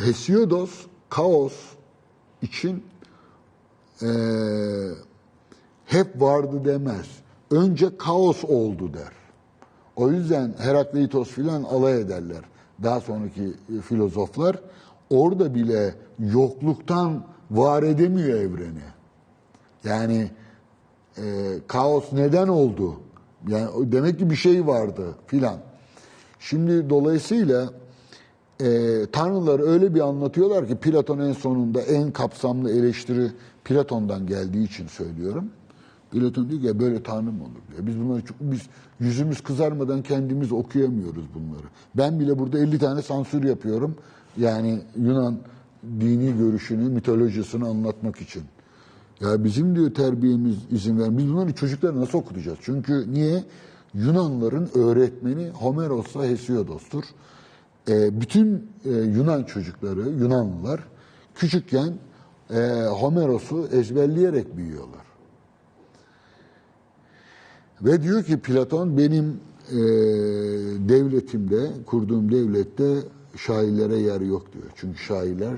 Hesiodos kaos için e, hep vardı demez. Önce kaos oldu der. O yüzden Herakleitos filan alay ederler. Daha sonraki e, filozoflar orada bile yokluktan var edemiyor evreni. Yani e, kaos neden oldu? Yani demek ki bir şey vardı filan. Şimdi dolayısıyla e, tanrıları öyle bir anlatıyorlar ki Platon en sonunda en kapsamlı eleştiri Platon'dan geldiği için söylüyorum. Platon diyor ki "Ya böyle tanrı mı olur diyor. Biz bunları çok, biz yüzümüz kızarmadan kendimiz okuyamıyoruz bunları. Ben bile burada 50 tane sansür yapıyorum. Yani Yunan dini görüşünü, mitolojisini anlatmak için. Ya bizim diyor terbiyemiz izin ver. Biz bunları çocuklara nasıl okutacağız? Çünkü niye? Yunanların öğretmeni Homeros'la Hesiodos'tur. Ee, bütün e, Yunan çocukları, Yunanlılar küçükken e, Homeros'u ezberleyerek büyüyorlar. Ve diyor ki Platon benim e, devletimde, kurduğum devlette şairlere yer yok diyor. Çünkü şairler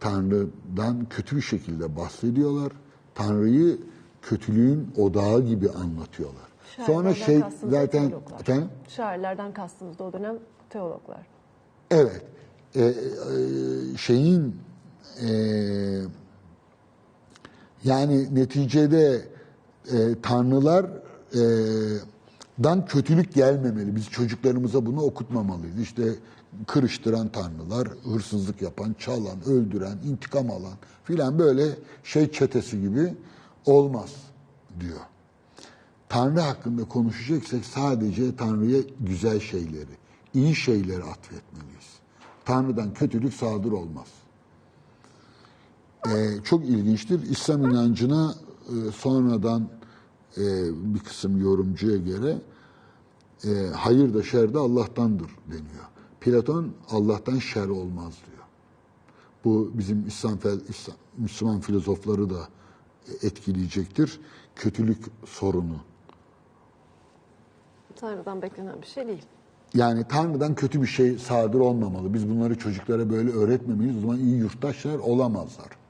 Tanrı'dan kötü bir şekilde bahsediyorlar. Tanrı'yı kötülüğün odağı gibi anlatıyorlar. Sonra Şairlerden şey kastınız zaten teologlar. efendim? Şairlerden kastımız da o dönem teologlar. Evet. E, e, şeyin e, yani neticede e, tanrılar e, dan kötülük gelmemeli. Biz çocuklarımıza bunu okutmamalıyız. İşte kırıştıran tanrılar, hırsızlık yapan, çalan, öldüren, intikam alan filan böyle şey çetesi gibi olmaz diyor. Tanrı hakkında konuşacaksak sadece Tanrı'ya güzel şeyleri, iyi şeyleri atfetmeliyiz. Tanrı'dan kötülük sadır olmaz. Ee, çok ilginçtir. İslam inancına e, sonradan e, bir kısım yorumcuya göre e, hayır da şer de Allah'tandır deniyor. Platon Allah'tan şer olmaz diyor. Bu bizim İslam, İslam Müslüman filozofları da etkileyecektir. Kötülük sorunu. Tanrı'dan beklenen bir şey değil. Yani Tanrı'dan kötü bir şey sadır olmamalı. Biz bunları çocuklara böyle öğretmemeliyiz. O zaman iyi yurttaşlar olamazlar.